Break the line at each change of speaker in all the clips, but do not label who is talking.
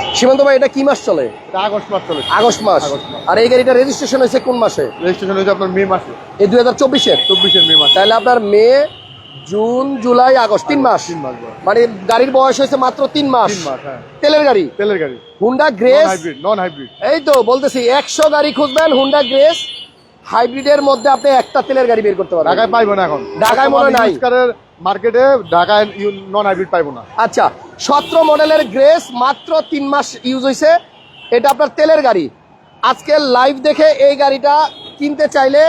সীমান্ত ভাই এটা কি মাস চলে?
আগস্ট মাস চলে।
আগস্ট মাস। আর এই গাড়িটা রেজিস্ট্রেশন হয়েছে কোন মাসে?
রেজিস্ট্রেশন হয়েছে আপনার মে মাসে।
এই দুই হাজার চব্বিশের
চব্বিশের মে মাসে।
তাহলে আপনার মে জুন জুলাই আগস্ট তিন মাস। মানে গাড়ির বয়স হয়েছে মাত্র তিন মাস।
হ্যাঁ।
তেলের গাড়ি?
তেলের গাড়ি।
Honda Grace
hybrid non hybrid
এই তো বলতেছি একশো গাড়ি খুঁজবেন হুন্ডা গ্রেস হাইব্রিডের মধ্যে আপনি একটা তেলের গাড়ি বের করতে পারবেন।
ঢাকায় পাইবো না এখন।
ঢাকায় মনে হয় নাই।
মার্কেটে ঢাকায় নন হাইব্রিড পাইবো না।
আচ্ছা সতেরো মডেলের গ্রেস মাত্র তিন মাস ইউজ হয়েছে এটা আপনার তেলের গাড়ি। আজকে লাইভ দেখে এই গাড়িটা কিনতে চাইলে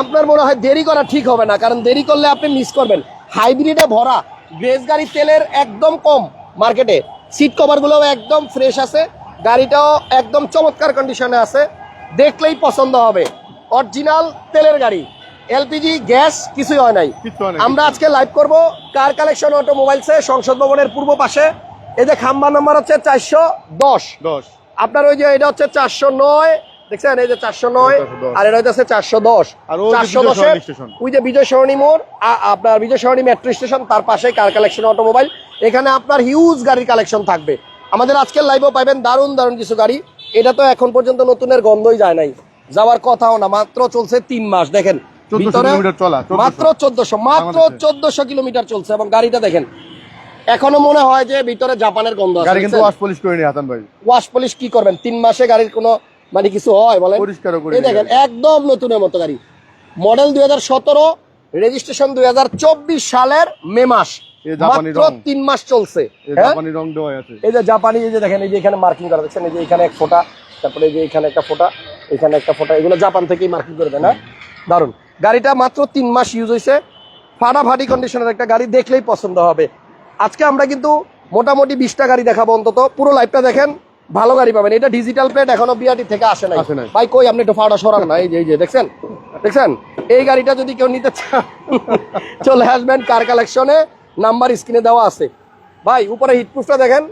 আপনার মনে হয় দেরি করা ঠিক হবে না, কারণ দেরি করলে আপনি মিস করবেন। হাইব্রিডে ভরা, গ্রেস গাড়ি তেলের একদম কম মার্কেটে সিট কভারগুলোও একদম ফ্রেশ আছে, গাড়িটাও একদম চমৎকার কন্ডিশনে আছে, দেখলেই পছন্দ হবে। অরিজিনাল তেলের গাড়ি। এলপিজি গ্যাস কিছুই হয় নাই। আমরা আজকে লাইভ করব কার কালেকশন অটো অটোমোবাইলসে সংসদ ভবনের পূর্ব পাশে। এই যে খাম্বা নাম্বার হচ্ছে চারশো দশ।
দশ।
আপনার ওই যে এটা হচ্ছে চারশো নয়। দেখছেন? এই যে চারশো নয় আর এটা হচ্ছে চারশো দশ। চারশো
স্টেশন।
ওই যে বিজয় সরণি মোড় আপনার বিজয় সরণি মেট্রো স্টেশন তার পাশে কার কালেকশন অটোমোবাইল এখানে আপনার হিউজ গাড়ির কালেকশন থাকবে। আমাদের আজকের লাইভও পাবেন দারুণ দারুণ কিছু গাড়ি। এটা তো এখন পর্যন্ত নতুনের গন্ধই যায় নাই। যাওয়ার কথাও না মাত্র চলছে তিন মাস। দেখেন
1400
ভিতরে
কিলোমিটার চলা, 1400
মাত্র চোদ্দশো মাত্র চোদ্দশো কিলোমিটার চলছে এবং গাড়িটা দেখেন এখনও মনে হয় যে ভিতরে জাপানের গন্ধ আছে
গাড়ি কিন্তু ওয়াশ পলিশ করে হাসান ভাই।
ওয়াশ পলিশ কি করবেন? তিন মাসে গাড়ির কোনো মানে কিছু হয় বলেন?
পরিষ্কারও করে
দেখেন একদম নতুনের মতো গাড়ি। মডেল দুই হাজার সতেরো রেজিস্ট্রেশন দুই হাজার চব্বিশ সালের মে মাস। মাত্র তিন মাস চলছে
এই
হ্যাঁ?
জাপানি রং দেওয়া আছে।
এই যে জাপানি এই যে দেখেন এই যে এখানে মার্কিং করা দেখছেন এই যে এখানে এক ফোঁটা তারপরে এই যে এখানে একটা ফোঁটা এখানে একটা ফোঁটা এগুলো জাপান থেকেই মার্কিং করে দেয় না? দারুণ গাড়িটা মাত্র তিন মাস ইউজ হয়েছে ফাটাফাটি কন্ডিশনের একটা গাড়ি দেখলেই পছন্দ হবে। আজকে আমরা কিন্তু মোটামুটি বিশটা গাড়ি দেখাবো অন্তত। পুরো লাইফটা দেখেন ভালো গাড়ি পাবেন। এটা ডিজিটাল প্লেট এখনও বিআরটি থেকে আসে নাই। ভাই কই আপনি একটু ফাটা সরান না। এই যে এই যে দেখছেন? দেখছেন? এই গাড়িটা যদি কেউ নিতে চান চলে আসবেন কার কালেকশনে নাম্বার স্ক্রিনে দেওয়া আছে। ভাই উপরে হিটপ্রুফটা দেখেন।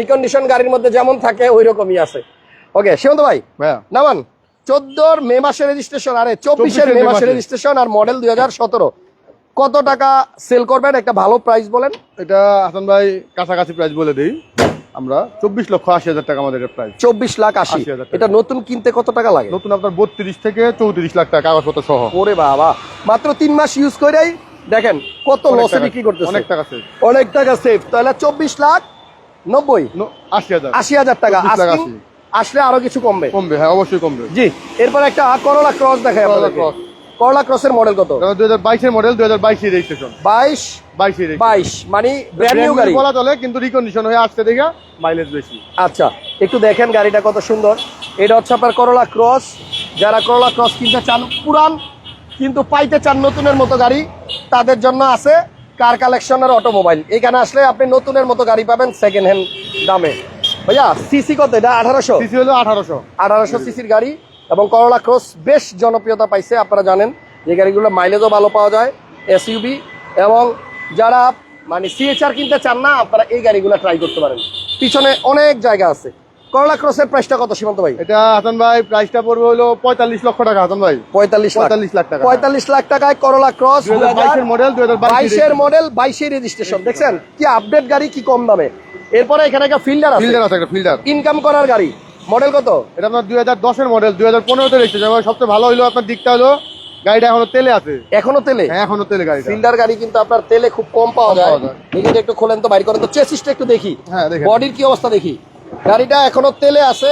রিকন্ডিশন গাড়ির মধ্যে যেমন থাকে ওই রকমই আছে। ওকে সীমন্ত ভাই নামান চোদ্দোর মে মাসের রেজিস্ট্রেশন আরে চব্বিশের মে
মাসে।
রেজিস্ট্রেশন আর মডেল দুই হাজার সতেরো। কত টাকা সেল করবেন? একটা ভালো প্রাইস বলেন।
এটা হাসান ভাই কাছাকাছি প্রাইস বলে দিই। আমরা চব্বিশ লক্ষ আশি হাজার টাকা আমাদের প্রাইস
চব্বিশ লাখ আশি। এটা নতুন কিনতে কত টাকা লাগে?
নতুন আপনার বত্রিশ থেকে চৌত্রিশ লাখ টাকা কাগজপত্র সহ।
ওরে বাবা। মাত্র তিন মাস ইউজ করেই দেখেন কত লসে বিক্রি করতেছে।
অনেক টাকা আছে
অনেক টাকা সেফ তাহলে চব্বিশ লাখ নব্বই।
আশি হাজার।
আশি হাজার টাকা।
24 লাখ
Asking,
80
আসলে আরও কিছু কমবে।
কমবে হ্যাঁ অবশ্যই কমবে।
জি এরপর একটা করলা ক্রস দেখায়
করলা
আপনাদেরকে।
cross।
করলা ক্রসের মডেল কত?
দুই হাজার বাইশের মডেল দুই হাজার বাইশের রেজিস্ট্রেশন
বাইশ
বাইশের
বাইশ মানে ব্র্যান্ড নিউ গাড়ি।
বলা চলে কিন্তু রিকন্ডিশন হয়ে আসছে দেখে মাইলেজ বেশি।
আচ্ছা একটু দেখেন গাড়িটা কত সুন্দর। এটা হচ্ছে আপনার করলা ক্রস যারা করলা ক্রস কিনতে চান পুরান কিন্তু পাইতে চান নতুনের মতো গাড়ি তাদের জন্য আছে কার কালেকশনের অটোমোবাইল এখানে আসলে আপনি নতুনের মতো গাড়ি পাবেন সেকেন্ড হ্যান্ড দামে। ভাইয়া সিসি কত এটা? আঠারোশো?
সিসি হলো আঠারোশো।
আঠারোশো সিসির গাড়ি এবং করলা ক্রস বেশ জনপ্রিয়তা পাইছে আপনারা জানেন। যে গাড়িগুলো মাইলেজও ভালো পাওয়া যায় এসইউবি এবং যারা মানে সিএচআর কিনতে চান না আপনারা এই গাড়িগুলো ট্রাই করতে পারেন। পিছনে অনেক জায়গা আছে। করলা ক্রসের প্রাইসটা কত সীমান্ত ভাই?
এটা হাসান ভাই প্রাইসটা পড়বে হলো পঁয়তাল্লিশ লক্ষ টাকা হাসান ভাই।
পঁয়তাল্লিশ
45 লাখ টাকা।
পঁয়তাল্লিশ লাখ টাকায় করলা ক্রস
বাইশের মডেল
বাইশের মডেল বাইশের রেজিস্ট্রেশন দেখছেন কি আপডেট গাড়ি কি কম দামে। এরপরে এখানে একটা ফিল্ডার আছে।
ফিল্ডার আছে একটা ফিল্ডার।
ইনকাম করার গাড়ি। মডেল কত?
এটা আপনার দুই হাজার দশের মডেল দুই হাজার পনেরোতে রেজিস্ট্রেশন সবচেয়ে ভালো হলো আপনার দিকটা হলো গাড়িটা এখনও তেলে আছে।
এখনও তেলে?
হ্যাঁ এখনও তেলে গাড়িটা।
ফিল্ডার গাড়ি কিন্তু আপনার তেলে খুব কম পাওয়া যায়। দেখি একটু খোলেন তো বাইর করেন তো। চেসিসটা একটু দেখি।
হ্যাঁ, দেখেন।
বডির কি অবস্থা দেখি। গাড়িটা এখনও তেলে আছে।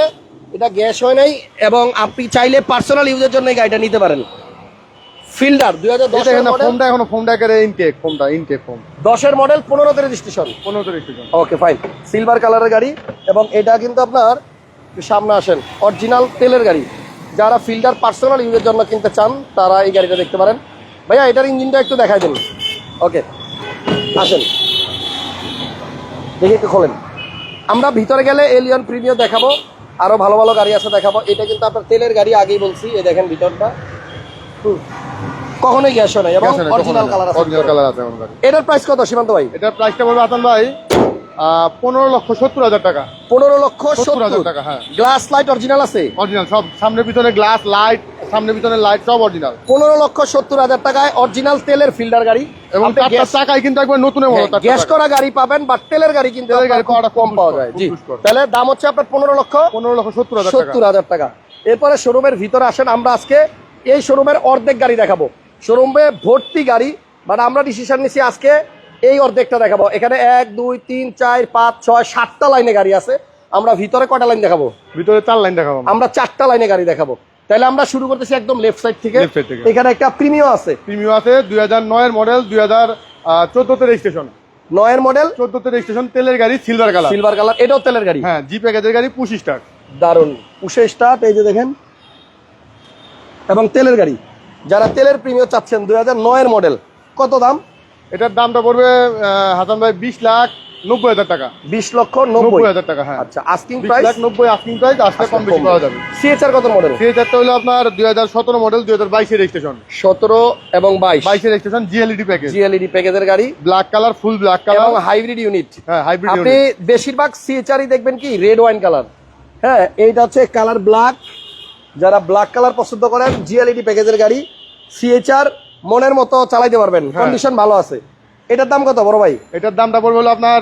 এটা গ্যাস হয় নাই এবং আপনি চাইলে পার্সোনাল ইউজের জন্য এই গাড়িটা নিতে পারেন। ফিল্ডার দুই হাজার মডেল
ফোনটা এখনও ফোনটা একেবারে ইনটেক ফোনটা ইনটেক ফোন।
দশের মডেল পনেরোতে রেজিস্ট্রেশন
পনেরোতে রেজিস্ট্রেশন
ওকে ফাইন সিলভার কালারের গাড়ি এবং এটা কিন্তু আপনার সামনে আসেন অরিজিনাল তেলের গাড়ি। যারা ফিল্ডার পার্সোনাল ইউজের জন্য কিনতে চান তারা এই গাড়িটা দেখতে পারেন। ভাইয়া এটার ইঞ্জিনটা একটু দেখাই দিন। ওকে আসেন। দেখি একটু খোলেন। আমরা ভিতরে গেলে এলিয়ন প্রিমিয়ার দেখাবো আরও ভালো ভালো গাড়ি আছে দেখাবো। এটা কিন্তু আপনার তেলের গাড়ি আগেই বলছি এই দেখেন ভিতরটা। কখনোই গ্যাস হয় না এবং অরিজিনাল কালার আছে।
অরিজিনাল কালার আছে আমার গাড়ি
এটার প্রাইস কত সীমান্ত ভাই?
এটার প্রাইসটা বলব ভাই পনেরো লক্ষ সত্তর হাজার টাকা।
পনেরো লক্ষ
70,000
সত্তর।
টাকা, হ্যাঁ।
গ্লাস লাইট অরিজিনাল আছে?
অরিজিনাল সব সামনে পিছনে গ্লাস লাইট সামনে পিছনে লাইট সব অরিজিনাল
পনেরো লক্ষ সত্তর হাজার টাকায় অরিজিনাল তেলের ফিল্ডার গাড়ি।
এবং চারটা কিন্তু একবার
হ্যাঁ, গ্যাস করা গাড়ি পাবেন বা তেলের গাড়ি কিন্তু কম পাওয়া যায়। জি তাহলে দাম হচ্ছে আপনার পনেরো লক্ষ
পনেরো লক্ষ সত্তর হাজার
সত্তর হাজার টাকা। এরপরে শোরুমের ভিতরে আসেন আমরা আজকে এই শোরুমের অর্ধেক গাড়ি দেখাবো। শোরুমে ভর্তি গাড়ি বাট আমরা ডিসিশন নিছি আজকে এই অর্ধেকটা দেখাবো। এখানে এক দুই তিন চার পাঁচ ছয় সাতটা লাইনে গাড়ি আছে। আমরা ভিতরে কটা লাইন দেখাবো?
ভিতরে চার লাইন দেখাবো আমরা।
চারটা লাইনে গাড়ি দেখাবো। তাহলে আমরা শুরু করতেছি একদম লেফট সাইড থেকে। এখানে একটা প্রিমিয় আছে।
প্রিমিয়াম আছে দুই হাজার নয়ের মডেল দুই হাজার চোদ্দতে রেজিস্ট্রেশন
নয়ের মডেল
চোদ্দতে রেজিস্ট্রেশন তেলের গাড়ি সিলভার কালার
সিলভার কালার এটাও তেলের গাড়ি?
হ্যাঁ জি প্যাকেজের গাড়ি পুশ স্টার
দারুণ উষে স্টার্ট এই যে দেখেন এবং তেলের গাড়ি। যারা তেলের প্রিমিয় চাচ্ছেন দুই হাজার নয়ের মডেল কত দাম?
এটার দামটা পড়বে হাসান ভাই বিশ লাখ নব্বই হাজার টাকা।
বিশ লক্ষ
নব্বই। হাজার টাকা হ্যাঁ।
আচ্ছা আস্কিং প্রাইস
লাখ নব্বই আস্কিং প্রাইস আসলে কম বেশি পাওয়া যাবে।
সিএচআর কত মডেল
সেই চারটা হলো আপনার দুই হাজার সতেরো মডেল দুই হাজার বাইশের রেজিস্ট্রেশন
সতেরো এবং বাইশ।
বাইশের রেজিস্ট্রেশন জিএলইডি প্যাকেজ
জিএলইডি প্যাকেজের গাড়ি।
ব্ল্যাক কালার ফুল ব্ল্যাক
এবং
কালার
হাইব্রিড ইউনিট
হ্যাঁ হাইব্রিড
আপনি বেশিরভাগ সিএচআরই দেখবেন কি রেড ওয়াইন কালার হ্যাঁ এইটা হচ্ছে কালার ব্ল্যাক যারা ব্ল্যাক কালার পছন্দ করেন জিএলইডি প্যাকেজের গাড়ি সিএচআর মনের মতো চালাইতে পারবেন
হ্যাঁ।
কন্ডিশন ভালো আছে। এটার দাম কত বড় ভাই?
এটার দামটা পড়বে হলো আপনার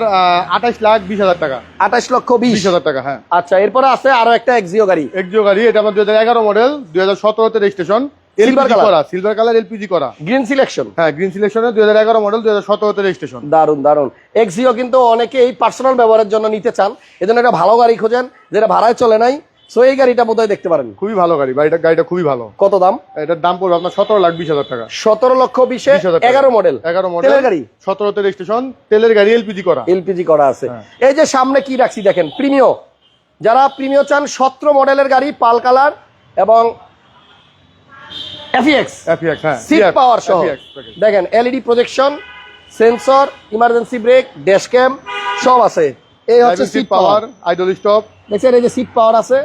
আঠাশ লাখ বিশ হাজার টাকা।
আঠাশ লক্ষ বিশ।
হাজার টাকা হ্যাঁ।
আচ্ছা এরপরে আছে আরও একটা এক্সিও গাড়ি।
এক্সিও গাড়ি এটা আমার দুই হাজার এগারো মডেল দুই হাজার সতেরোতে রেজিস্ট্রেশন এলপিজি করা সিলভার কালার এলপিজি করা।
গ্রিন সিলেকশন
হ্যাঁ গ্রিন সিলেকশনে দুই হাজার এগারো মডেল দুই হাজার সতেরোতে রেজিস্ট্রেশন
দারুণ দারুণ এক্সিও কিন্তু অনেকেই পার্সোনাল ব্যবহারের জন্য নিতে চান। এজন্য একটা ভালো গাড়ি খোঁজেন যেটা ভাড়ায় চলে নাই সো এই গাড়িটা বোধহয় দেখতে পারেন।
খুবই ভালো গাড়ি গাড়িটা গাড়িটা খুবই ভালো।
কত দাম?
এটার দাম পড়বে আপনার সতেরো লাখ বিশ হাজার টাকা।
সতেরো লক্ষ বিশে এগারো মডেল
এগারো মডেল
গাড়ি?
সতেরোতে রেজিস্ট্রেশন তেলের গাড়ি এলপিজি করা।
এলপিজি করা আছে।
হ্যাঁ।
এই যে সামনে কি রাখছি দেখেন প্রিমিও যারা প্রিমিও চান সতেরো মডেলের গাড়ি পাল কালার এবং এফিএক্স
এফিএক্স হ্যাঁ।
সিট পাওয়ার সহ।
FX
দেখেন LED projection sensor emergency brake dash cam সব আছে। এই হচ্ছে সিট পাওয়ার
idle stop,
দেখছেন এই যে সিট পাওয়ার আছে।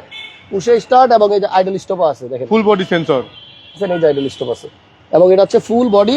পুষে স্টার্ট এবং এই যে আইডল স্টপও আছে দেখেন
full body sensor,
দেখছেন এই যে আইডল স্টপ আছে এবং এটা হচ্ছে ফুল বডি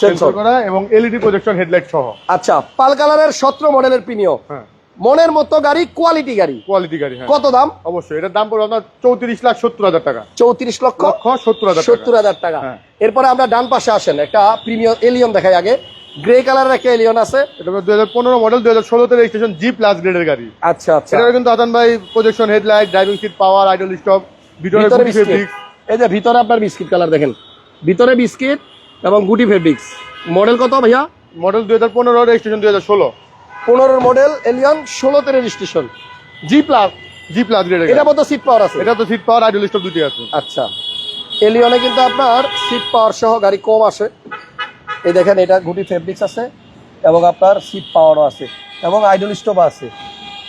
সেন্সর
করা এবং LED projection headlight সহ।
আচ্ছা পাল কালারের সতেরো মডেলের প্রিমিও
হ্যাঁ,
মনের মতো গাড়ি কোয়ালিটি গাড়ি
quality গাড়ি, হ্যাঁ।
কত দাম
অবশ্যই, এটার দাম পড়বে আপনার 34 লাখ 70 হাজার টাকা।
চৌত্রিশ লক্ষ
70 হাজার টাকা।
সত্তর হাজার টাকা
হ্যাঁ।
এরপরে আমরা ডান পাশে আসেন একটা প্রিমিয়াম এলিয়ন দেখাই আগে গ্রে কালারের একটা এলিয়ন আছে।
এটা হলো 2015 মডেল দুই 2016 তে রেজিস্ট্রেশন জি প্লাস গ্রেডের গাড়ি।
আচ্ছা আচ্ছা।
এটা কিন্তু আদান ভাই projection headlight driving seat power idle stop ভিতরে গুটি ফেব্রিক
এই যে ভিতরে আপনার বিস্কিট কালার দেখেন। ভিতরে বিস্কিট এবং গুটি ফেব্রিক্স মডেল কত ভাইয়া?
মডেল 2015 রেজিস্ট্রেশন 2016
পনেরোর মডেল এলিয়ন ষোলোতে registration G plus
G plus গ্রেডের
এটা। মতো সিট পাওয়ার আছে।
এটা তো সিট পাওয়ার আইডল স্টপ দুটি আছে।
আচ্ছা। এলিয়নে কিন্তু আপনার সিট পাওয়ার সহ গাড়ি কম আসে। এই দেখেন এটা গুটি ফেব্রিক্স আছে এবং আপনার সিট পাওয়ারও আছে এবং আইডল স্টোভ আছে।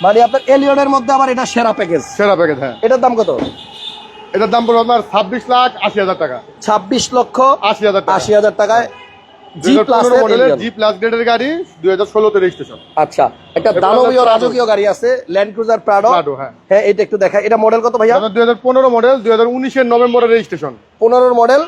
মানে আপনার এলিয়নের মধ্যে আবার এটা সেরা প্যাকেজ
সেরা প্যাকেজ হ্যাঁ।
এটার দাম কত?
এটার দাম পড়বে আপনার 26 লাখ 80 হাজার টাকা।
ছাব্বিশ লক্ষ
80 হাজার টাকা।
আশি হাজার টাকায় জি প্লাস
মডেলের জি প্লাস গ্রেডের গাড়ি 2016 তে রেজিস্ট্রেশন
আচ্ছা একটা দানবীয় রাজকীয় গাড়ি আছে ল্যান্ড ক্রুজার প্রাডো
হ্যাঁ।
হ্যাঁ এটা একটু দেখা এটা মডেল কত ভাইয়া?
দুই হাজার পনেরো মডেল দুই হাজার উনিশের নভেম্বরের রেজিস্ট্রেশন
পনেরোর মডেল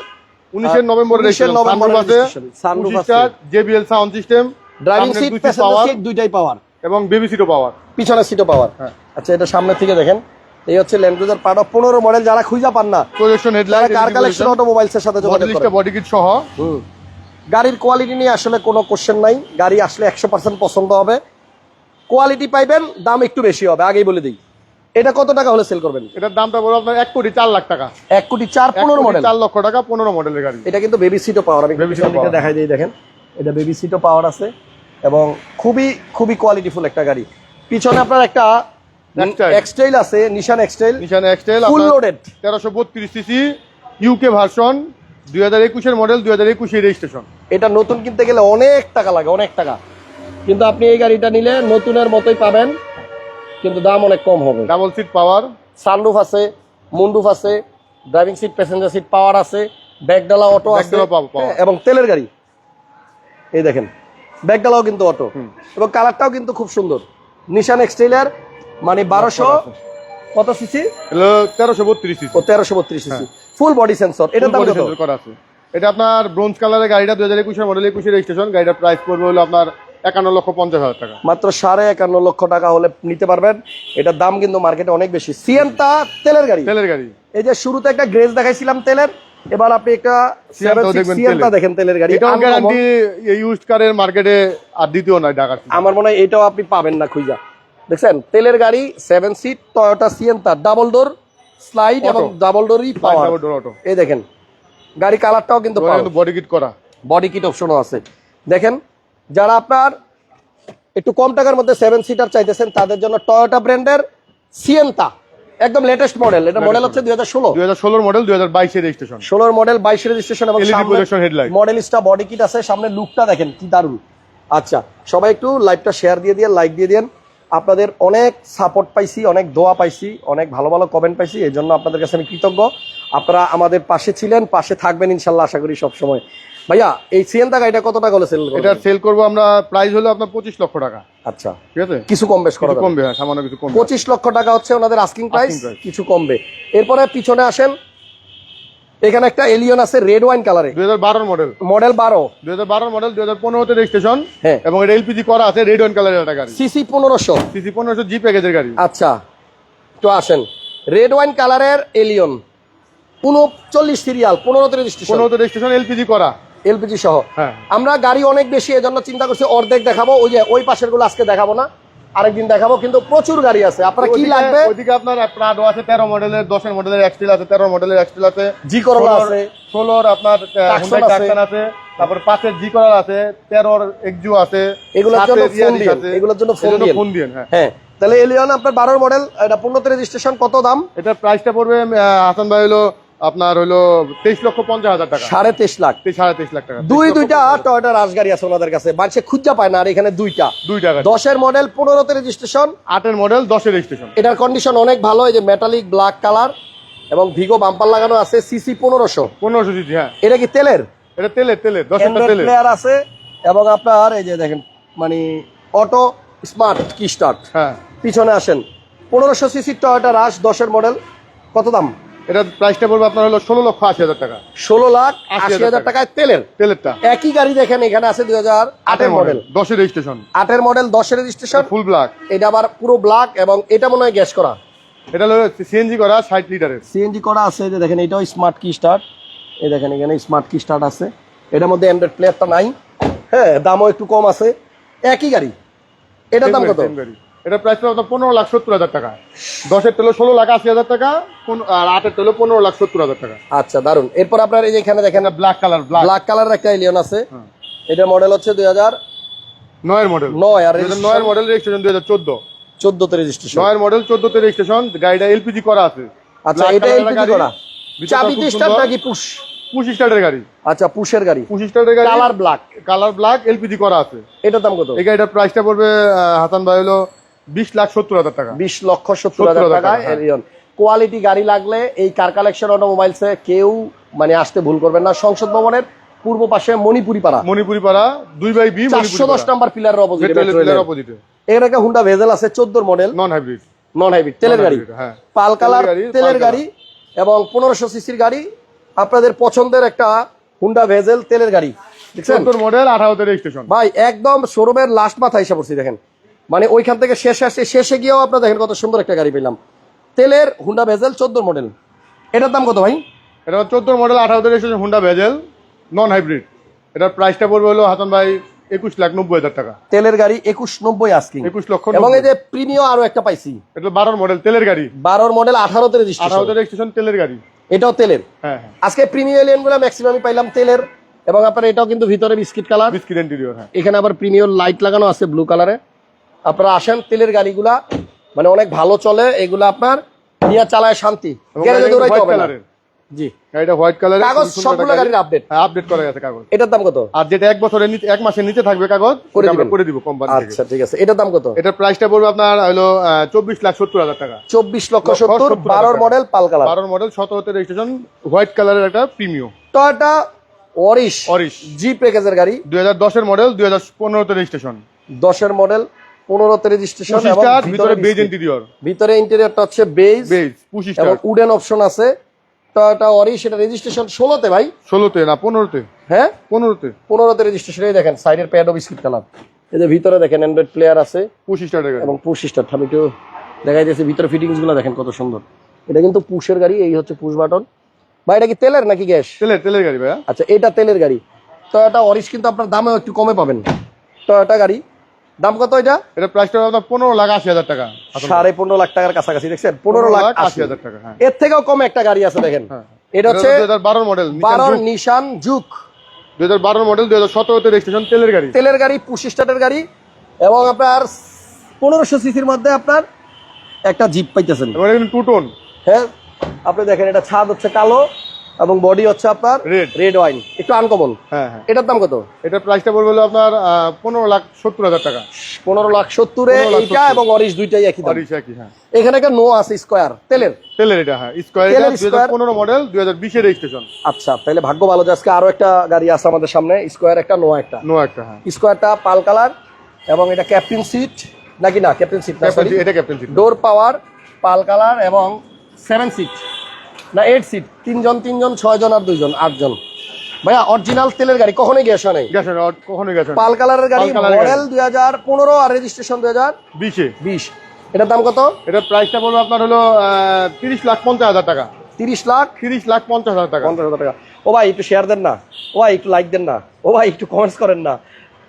উনিশের
আর
নভেম্বরের
19 এর নভেম্বরের registration, sunroof আছে।
JBL sound system
driving seat passenger seat দুইটাই পাওয়ার।
এবং বেবি সিটও পাওয়ার।
পিছনের সিটও পাওয়ার।
হ্যাঁ।
আচ্ছা এটা সামনে থেকে দেখেন। এই হচ্ছে ল্যান্ড ক্রুজার প্রাডো পনেরো মডেল যারা খুঁজা পান না
প্রজেকশন হেডলাইট
কার কালেকশন অটোমোবাইলসের সাথে যোগাযোগ করেন।
বডি কিট সহ।
হুম। গাড়ির কোয়ালিটি নিয়ে আসলে কোনো কোশ্চেন নাই। গাড়ি আসলে একশো পার্সেন্ট পছন্দ হবে। কোয়ালিটি পাইবেন দাম একটু বেশি হবে আগেই বলে দিই। এটা কত টাকা হলে সেল করবেন?
এটার দামটা বলো আপনার এক কোটি চার লাখ টাকা।
এক কোটি চার পনেরো মডেল
চার লক্ষ টাকা পনেরো মডেলের গাড়ি।
এটা কিন্তু বেবি সিটও পাওয়ার আমি দেখাই দিই দেখেন। এটা বেবি সিটও পাওয়ার আছে এবং খুবই খুবই কোয়ালিটিফুল একটা গাড়ি। পিছনে আপনার একটা। এক্সটাইল আছে নিশান এক্সটাইল
নিশান এক্সটেল
ফুল লোডেড
তেরোশো বত্রিশ সিসি ইউকে ভার্সন দুই হাজার একুশের মডেল দুই হাজার একুশের রেজিস্ট্রেশন
এটা নতুন কিনতে গেলে অনেক টাকা লাগে অনেক টাকা। কিন্তু আপনি এই গাড়িটা নিলে নতুনের মতোই পাবেন। কিন্তু দাম অনেক কম হবে।
ডাবল সিট পাওয়ার
সানরুফ আছে মুন্ডুফ আছে driving seat passenger seat power আছে ব্যাগডালা অটো আছে। হ্যাঁ, এবং তেলের গাড়ি। এই দেখেন ব্যাগডালাও কিন্তু অটো এবং কালারটাও কিন্তু খুব সুন্দর। নিশান এক্সটেলার মানে বারোশো কত সিসি
তেরোশো বত্রিশ সিসি
ও তেরোশো বত্রিশ সিসি ফুল বডি সেন্সর এটা দাম
করা আছে। এটা আপনার ব্রোঞ্জ কালারের গাড়িটা দু হাজার একুশের মডেল একুশের রেজিস্ট্রেশন গাড়িটার প্রাইস পড়বে হলো আপনার একান্ন লক্ষ পঞ্চাশ হাজার টাকা।
মাত্র সাড়ে একান্ন লক্ষ টাকা হলে নিতে পারবেন। এটার দাম কিন্তু মার্কেটে অনেক বেশি। তেলের গাড়ি।
তেলের গাড়ি।
এই যে শুরুতে একটা গ্রেজ দেখাইছিলাম তেলের এবার আপনি একটা সিয়েন্তা। দেখেন তেলের গাড়ি। uncommon।
গ্যারান্টি এই ইউজ কারের মার্কেটে আর দ্বিতীয়
আমার মনে হয় এটাও আপনি পাবেন না খুঁজা। দেখছেন? তেলের গাড়ি seven seat Toyota Sienta double door slide এবং ডাবল ডোরই পাওয়ার এই দেখেন গাড়ি কালারটাও কিন্তু
কিন্তু বডি কিট করা।
বডি কিট অপশনও আছে। দেখেন যারা আপনার একটু কম টাকার মধ্যে সেভেন সিটার চাইতেছেন তাদের জন্য টয়োটা ব্র্যান্ডের সিয়েন্তা একদম লেটেস্ট মডেল এটা মডেল হচ্ছে দুই হাজার ষোলো।
দুই হাজার ষোলোর মডেল দুই হাজার বাইশের রেজিস্ট্রেশন
ষোলোর মডেল বাইশ রেজিস্ট্রেশন এবং
headlight।
মডেলিস্টা বডি কিট আছে সামনে লুকটা দেখেন কি দারুণ। আচ্ছা সবাই একটু লাইভটা শেয়ার দিয়ে দিয়ে লাইক দিয়ে দেন আপনাদের অনেক সাপোর্ট পাইছি অনেক দোয়া পাইছি অনেক ভালো ভালো কমেন্ট পাইছি এই জন্য আপনাদের কাছে আমি কৃতজ্ঞ। আপনারা আমাদের পাশে ছিলেন পাশে থাকবেন ইনশাল্লাহ আশা করি সব সময় ভাইয়া এই সিএনটা গাড়িটা কত টাকা হলে সেল
এটা সেল করব আমরা প্রাইস হলো আপনার পঁচিশ লক্ষ টাকা।
আচ্ছা।
ঠিক আছে?
কিছু কম বেশ করা।
কমবে হ্যাঁ সামান্য কিছু কমবে।
পঁচিশ লক্ষ টাকা হচ্ছে ওনাদের আস্কিং প্রাইস কিছু কমবে। এরপরে পিছনে আসেন এখানে একটা এলিয়ন আছে রেড ওয়াইন কালারে
দুই হাজার বারোর মডেল
মডেল বারো।
দুই হাজার বারোর মডেল দুই হাজার পনেরোতে রেজিস্ট্রেশন
হ্যাঁ।
এবং এটা এলপিজি করা আছে রেড ওয়ান কালারের একটা গাড়ি।
সিসি পনেরোশো।
সিসি পনেরোশো জি প্যাকেজের গাড়ি।
আচ্ছা তো আসেন। রেড ওয়াইন কালারের এলিয়ন উনচল্লিশ সিরিয়াল পনেরোতে রেজিস্ট্রেশন
পনেরোতে রেজিস্ট্রেশন এলপিজি করা।
এলপিজি সহ।
হ্যাঁ।
আমরা গাড়ি অনেক বেশি এজন্য চিন্তা করছি অর্ধেক দেখাবো। ওই যে ওই পাশেরগুলো আজকে দেখাবো না। আরেকদিন দেখাবো কিন্তু প্রচুর গাড়ি আছে। আপনার কি লাগবে?
ওইদিকে আপনার প্রাডো আছে তেরো মডেলের দশের মডেলের এক্সটিল আছে তেরো মডেলের এক্সটিল আছে।
জি করলা আছে।
ষোলোর আপনার হুন্ডাই। টাকসান আছে। তারপর পাঁচের জি করার আছে তেরোর এক্সজু আছে
এগুলোর জন্য ফোন
আছে।
এগুলোর জন্য ফোন দিয়েন
ফোন দিয়েন হ্যাঁ।
তাহলে এলিয়ন আপনার বারোর মডেল এটা পনেরোতে রেজিস্ট্রেশন কত দাম?
এটার প্রাইসটা পড়বে হাসান ভাই হলো আপনার হলো তেইশ লক্ষ পঞ্চাশ হাজার টাকা।
সাড়ে তেইশ লাখ।
সাড়ে তেইশ লাখ টাকা।
দুই দুইটা। টয়টা রাজগাড়ি আছে ওনাদের কাছে। মানুষে খুঁজা পায় না আর এখানে দুইটা।
দুই টাকা
দশের মডেল পনেরোতে রেজিস্ট্রেশন
আটের মডেল দশের রেজিস্ট্রেশন
এটার কন্ডিশন অনেক ভালো এই যে মেটালিক ব্ল্যাক কালার এবং ভিগো বাম্পার লাগানো আছে সিসি পনেরোশো।
পনেরোশো সিসি হ্যাঁ।
এটা কি তেলের?
এটা তেলের তেলের
অ্যান্ড্রয়েড
তেলের।
প্লেয়ার আছে এবং আপনার এই যে দেখেন মানে অটো স্মার্ট কি স্টার্ট
হ্যাঁ।
পিছনে আসেন। পনেরোশো সিসি টয়টা রাশ দশের মডেল কত দাম?
এটার প্রাইসটা পড়বে আপনার হলো ষোলো লক্ষ আশি হাজার টাকা।
ষোলো লাখ
আশি হাজার
টাকায় তেলের।
তেলেরটা।
একই গাড়ি দেখেন এখানে আছে দুই হাজার আটের মডেল
দশের রেজিস্ট্রেশন
আটের মডেল দশের রেজিস্ট্রেশন
ফুল ব্ল্যাক
এটা আবার পুরো ব্ল্যাক এবং এটা মনে হয় গ্যাস করা।
এটা হলো সিএনজি করা ষাট লিটারের।
সিএনজি করা আছে যে দেখেন এটাও স্মার্ট কি স্টার্ট এই দেখেন এখানে স্মার্ট কি স্টার্ট আছে। এটার মধ্যে অ্যান্ড্রয়েড প্লেয়ারটা নাই। হ্যাঁ দামও একটু কম আছে। একই গাড়ি। এটার দাম কত?
এটা প্রাইস আপনার পনেরো লাখ সত্তর হাজার টাকা। দশের তেলো ষোলো লাখ আশি হাজার টাকা আর আটের তেলো পনেরো লাখ সত্তর হাজার টাকা।
আচ্ছা দারুণ এরপর আপনার এই যে এখানে দেখেন
ব্ল্যাক কালার ব্ল্যাক
কালারের একটা এলিয়ন আছে। এটা মডেল হচ্ছে দুই হাজার
নয়ের মডেল
নয় আর
নয়ের মডেল রেজিস্ট্রেশন দুই হাজার চোদ্দ।
চোদ্দতে রেজিস্ট্রেশন
নয়ের মডেল চোদ্দতে রেজিস্ট্রেশন গাড়িটা এলপিজি করা আছে।
আচ্ছা এটা এলপিজি করা। চাবিতে স্টার্ট নাকি পুশ
পুশ স্টার্টের গাড়ি।
আচ্ছা পুশের গাড়ি।
পুশ স্টার্টের গাড়ি।
Colour black
colour black LPG করা আছে।
এটার দাম কত?
এই গাড়িটার প্রাইসটা পড়বে হাসান ভাই হলো বিশ লাখ সত্তর হাজার টাকা।
বিশ লক্ষ সত্তর হাজার
টাকা, হ্যাঁ।
কোয়ালিটি গাড়ি লাগলে এই কার কালেকশন অটোমোবাইলসে কেউ মানে আসতে ভুল করবেন না। সংসদ ভবনের পূর্ব পাশে মণিপুরি পাড়া
মণিপুরি পাড়া দুই বাই বি
চারশো দশ নাম্বার পিলারের অপোজিট এর। একটা হুন্ডা ভেজেল আছে চোদ্দোর model
non hybrid
non hybrid তেলের গাড়ি।
হ্যাঁ।
পাল কালার তেলের গাড়ি এবং পনেরোশো সিসির গাড়ি। আপনাদের পছন্দের একটা হুন্ডা ভেজেল তেলের গাড়ি। দেখছেন?
মডেল রেজিস্ট্রেশন
ভাই একদম শোরুমের লাস্ট মাথা হিসাব করছি দেখেন। মানে ওইখান থেকে শেষে আসে শেষে গিয়েও আপনার দেখেন কত সুন্দর একটা গাড়ি পেলাম। তেলের হুন্ডা ভেজেল চোদ্দ মডেল এটার দাম কত ভাই?
এটা চোদ্দ মডেল আঠারোতে registration Honda Vezel non hybrid এটার প্রাইসটা পড়বে হলো হাসান ভাই একুশ লাখ নব্বই হাজার টাকা।
তেলের গাড়ি একুশ নব্বই আজকিং
একুশ লক্ষ
এবং এই যে প্রিমিয় আরও একটা পাইছি।
এটা বারোর মডেল তেলের গাড়ি।
বারোর মডেল আঠারোতে রেজিস্ট্রেশন
আঠারোতে রেজিস্ট্রেশন তেলের গাড়ি।
এটাও তেলের।
হ্যাঁ হ্যাঁ।
আজকে প্রিমিয় এলিয়নগুলো ম্যাক্সিমামই পাইলাম তেলের। এবং আপনার এটাও কিন্তু ভিতরে বিস্কিট কালার
বিস্কিট ইন্টেরিয়র হ্যাঁ।
এখানে আবার প্রিমিয়র লাইট লাগানো আছে ব্লু কালারে আপনারা আসেন তেলের গাড়িগুলা মানে অনেক ভালো চলে এগুলা আপনার নিয়ে চালায় শান্তি। গ্যারেজে দৌড়াইতে
হোয়াইট
হবে না। জি।
গাড়িটা হোয়াইট কালারের
কাগজ সবগুলো গাড়ির আপডেট
আপডেট করা গেছে কাগজ।
এটার দাম কত?
আর যেটা এক বছরের নিচে এক মাসের নিচে থাকবে কাগজ
করে
আমরা করে দিব কোম্পানি থেকে।
আচ্ছা ঠিক আছে। এটার দাম কত?
এটার প্রাইসটা পড়বে আপনার হলো লাখ সত্তর হাজার টাকা।
চব্বিশ লক্ষ
70।
মডেল পাল কালার
বারোর মডেল সতেরোতে রেজিস্ট্রেশন হোয়াইট কালারের একটা premium
Toyota Auris
Auris
G প্যাকেজের গাড়ি।
দুই হাজার দশের মডেল
দশের মডেল পনেরোতে রেজিস্ট্রেশন ভিতরে
বেজ। ইন্টেরিয়র
ভিতরে ইন্টেরিয়রটা হচ্ছে বেজ
বেজ
এবং উডেন অপশন আছে। টয়টা এটা রেজিস্ট্রেশন ষোলোতে ভাই।
ষোলোতে না পনেরোতে?
হ্যাঁ?
পনেরোতে?
পনেরোতে রেজিস্ট্রেশন এই দেখেন সাইডের প্যাডও বিস্কিট কালার। এই যে ভিতরে দেখেন অ্যান্ড্রয়েড প্লেয়ার আছে। এবং পুশ সিস্টার আমি একটু দেখাই দিয়েছি ভিতরে ফিটিংসগুলো দেখেন কত সুন্দর। এটা কিন্তু পুশের গাড়ি এই হচ্ছে পুশ বাটন ভাই এটা কি তেলের নাকি গ্যাস?
তেলের তেলের গাড়ি ভাইয়া।
আচ্ছা এটা তেলের গাড়ি। টয়োটা অরিস কিন্তু আপনার দামেও একটু কমে পাবেন। টয়োটা গাড়ি দাম কত এটা?
এটা প্রাইসটা আপনার পনেরো লাখ আশি হাজার টাকা।
সাড়ে পনেরো লাখ টাকার কাছাকাছি দেখছেন? পনেরো লাখ আশি
হাজার টাকা হ্যাঁ।
এর থেকেও কম একটা গাড়ি আছে দেখেন।
হ্যাঁ।
এটা হচ্ছে
বারোর মডেল
বারো নিশান জুক
দুই হাজার বারোর মডেল দুই হাজার সতেরোতে রেজিস্ট্রেশন তেলের গাড়ি।
তেলের গাড়ি পুশ স্টার্টের গাড়ি এবং আপনার পনেরোশো সিসির মধ্যে আপনার একটা জিপ পাইতেছেন।
টু টোন
হ্যাঁ আপনি দেখেন এটা ছাদ হচ্ছে কালো। এবং বডি হচ্ছে আপনার
Red.
রেড ওয়াইন একটু আনকমন
হ্যাঁ হ্যাঁ।
এটার দাম কত?
এটার প্রাইসটা পড়বে হলো আপনার পনেরো লাখ সত্তর হাজার টাকা।
পনেরো লাখ সত্তরে
15 লাখ
এইটা এবং অরিশ দুইটাই একই দাম।
অরিশ একই হ্যাঁ।
এখানে একটা নো আছে স্কোয়ার তেলের?
তেলের এটা হ্যাঁ। স্কোয়ার
তেলের
দুই হাজার পনেরো মডেল দুই হাজার বিশের রেজিস্ট্রেশন
আচ্ছা তাহলে ভাগ্য ভালো যে আজকে আরও একটা গাড়ি আছে আমাদের সামনে স্কোয়ার একটা নো একটা।
নো একটা হ্যাঁ।
স্কোয়ারটা পাল কালার এবং এটা ক্যাপ্টেন সিট নাকি না ক্যাপ্টেন সিট না
এটা captain seat
door power pearl colour এবং সেভেন সিট না এইট সিট তিনজন তিনজন ছয়জন আর দুইজন আটজন। ভাইয়া অরিজিনাল তেলের গাড়ি কখনোই গ্যাস হয় নাই?
গেছে না, কখনোই গেছে
পাল কালারের গাড়ি মডেল দুই হাজার পনেরো আর রেজিস্ট্রেশন দুই হাজার
বিশে।
বিশ। এটার দাম কত?
এটার প্রাইসটা পড়বে আপনার হলো তিরিশ লাখ পঞ্চাশ হাজার টাকা।
তিরিশ লাখ?
তিরিশ লাখ পঞ্চাশ হাজার টাকা।
পঞ্চাশ হাজার টাকা। ও ভাই একটু শেয়ার দেন না। ও ভাই একটু লাইক দেন না। ও ভাই একটু কমেন্টস করেন না।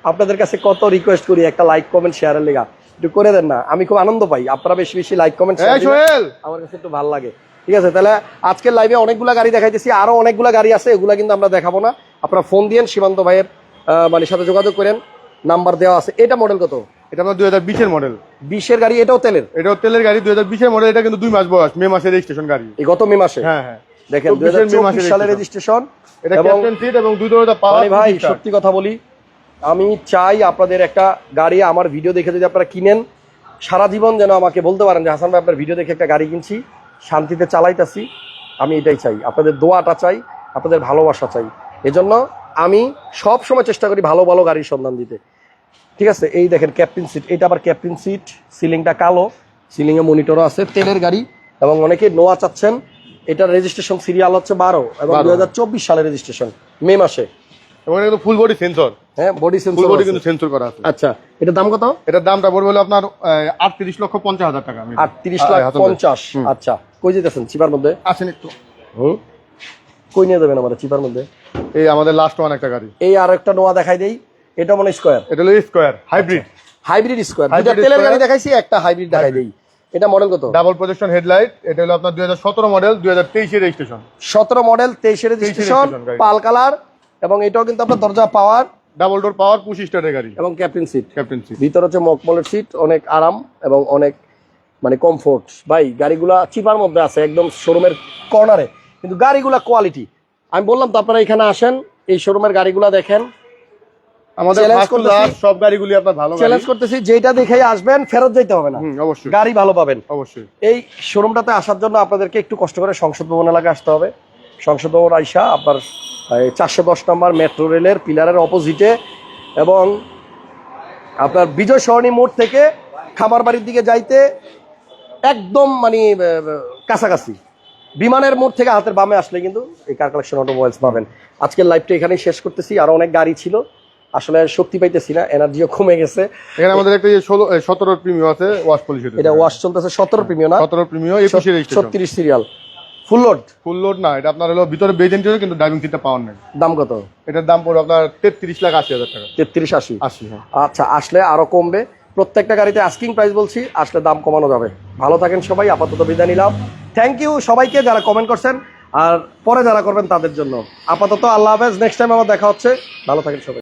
আপনাদের কাছে কত রিকোয়েস্ট করি একটা লাইক কমেন্ট শেয়ারের লেগা। একটু করে দেন না। আমি খুব আনন্দ পাই। আপনারা বেশি বেশি লাইক কমেন্ট
এই সোহেল!
আমার কাছে একটু ভালো লাগে। ঠিক আছে? তাহলে আজকের লাইভে অনেকগুলা গাড়ি দেখাইতেছি আরও অনেকগুলা গাড়ি আছে এগুলা কিন্তু আমরা দেখাবো না। আপনারা ফোন দিয়েন সীমান্ত ভাইয়ের মানে সাথে যোগাযোগ করেন নাম্বার দেওয়া আছে। এটা মডেল কত?
এটা দুই হাজার বিশের মডেল
বিশের গাড়ি এটাও তেলের?
এটাও তেলের গাড়ি দুই হাজার বিশের মডেল এটা কিন্তু দুই মাস বয়স মে মাসের রেজিস্ট্রেশন গাড়ি।
এই গত মে মাসে?
হ্যাঁ হ্যাঁ।
দেখেন দুই
24 মে
সালের রেজিস্ট্রেশন
এটা ক্যাপ্টেন সিট এবং দুই দরজা
মানে ভাই সত্যি কথা বলি আমি চাই আপনাদের একটা গাড়ি আমার ভিডিও দেখে যদি আপনারা কিনেন সারা জীবন যেন আমাকে বলতে পারেন যে হাসান ভাই আপনার ভিডিও দেখে একটা গাড়ি কিনছি। শান্তিতে চালাইতাছি আমি এটাই চাই। আপনাদের দোয়াটা চাই আপনাদের ভালোবাসা চাই। এজন্য আমি সব সময় চেষ্টা করি ভালো ভালো গাড়ির সন্ধান দিতে। ঠিক আছে এই দেখেন ক্যাপ্টেন সিট এটা আবার ক্যাপ্টেন সিট সিলিংটা কালো সিলিংয়ে মনিটরও আছে তেলের গাড়ি এবং অনেকে নোয়া চাচ্ছেন এটার রেজিস্ট্রেশন সিরিয়াল হচ্ছে বারো এবং
12
দু হাজার চব্বিশ সালের রেজিস্ট্রেশন মে মাসে।
এবং এটা ফুল বডি সেন্সর
হ্যাঁ বডি
ফুল বডি কিন্তু সেন্সর করা আছে।
আচ্ছা এটার দাম কত?
এটার দামটা পড়বে হলো আপনার আটত্রিশ লক্ষ পঞ্চাশ হাজার টাকা। আমি-
আটত্রিশ
আ-
লাখ
হাসান ভাই।
পঞ্চাশ।
হুম।
আচ্ছা কই যেতেছেন? চিপার মধ্যে?
একটু।
হুম কই নিয়ে আমাদের চিপার মধ্যে?
এই আমাদের লাস্ট ওয়ান একটা গাড়ি।
এই আর একটা নোয়া দেখাই দেই। এটা মানে স্কোয়ার
এটা হলো স্কোয়ার হাইব্রিড
হাইব্রিড স্কোয়ার দুইটা তেলের গাড়ি দেখাইছি একটা হাইব্রিড দেখাই দেই। এটা মডেল কত?
ডাবল প্রজেকশন হেডলাইট এটা হলো আপনার দুই হাজার সতেরো মডেল দুই হাজার তেইশের রেজিস্ট্রেশন
সতেরো মডেল রেজিস্ট্রেশন পাল কালার এবং এটাও কিন্তু আপনার দরজা power
double door power push স্টারের গাড়ি।
এবং ক্যাপ্টেন সিট।
Captain seat.
ভিতর হচ্ছে মকমলের সিট অনেক আরাম এবং অনেক মানে কমফোর্ট ভাই গাড়িগুলা চিপার মধ্যে আছে একদম শোরুমের কর্নারে কিন্তু গাড়িগুলা কোয়ালিটি আমি বললাম তো আপনারা এখানে আসেন এই শোরুমের গাড়িগুলা দেখেন।
আমাদের সব গাড়িগুলি আপনার ভালো
চ্যালেঞ্জ করতেছি যেটা দেখেই আসবেন ফেরত যেতে হবে না।
অবশ্যই।
গাড়ি ভালো পাবেন।
অবশ্যই।
এই শোরুমটাতে আসার জন্য আপনাদেরকে একটু কষ্ট করে সংসদ ভবন এলাকায় আসতে হবে। সংসদ ভবন আইসা আপনার চারশো দশ নম্বর মেট্রো রেলের পিলারের অপোজিটে এবং আপনার বিজয় সরণী মোড় থেকে খামার বাড়ির দিকে যাইতে একদম মানে কাছাকাছি। বিমানের মোড় থেকে হাতের বামে আসলে কিন্তু এই কার কালেকশন অটোমোবাইলস পাবেন। আজকের লাইভটা এখানেই শেষ করতেছি। আরও অনেক গাড়ি ছিল। আসলে শক্তি পাইতেছি না এনার্জিও কমে গেছে।
এখানে আমাদের একটা ষোলো সতেরো প্রিমিয়াম আছে ওয়াশ পলিশ
এটা ওয়াশ চলতেছে সতেরো প্রিমিয় না?
সতেরো প্রিমিয়াম
ছত্রিশ serial full load
full load না এটা আপনার হলো ভিতরে বেজ ইন্টেরিয়র কিন্তু ড্রাইভিং সিটটা পাওয়ার নেই।
দাম কত?
এটার দাম পড়বে আপনার তেত্রিশ লাখ আশি হাজার টাকা।
তেত্রিশ আশি?
আশি হ্যাঁ।
আচ্ছা আসলে আরও কমবে। প্রত্যেকটা গাড়িতে আস্কিং প্রাইস বলছি আসলে দাম কমানো যাবে। ভালো থাকেন সবাই আপাতত বিদায় নিলাম। থ্যাংক ইউ সবাইকে যারা কমেন্ট করছেন আর পরে যারা করবেন তাদের জন্য। আপাতত আল্লাহ হাফেজ নেক্সট টাইম আবার দেখা হচ্ছে। ভালো থাকেন সবাই।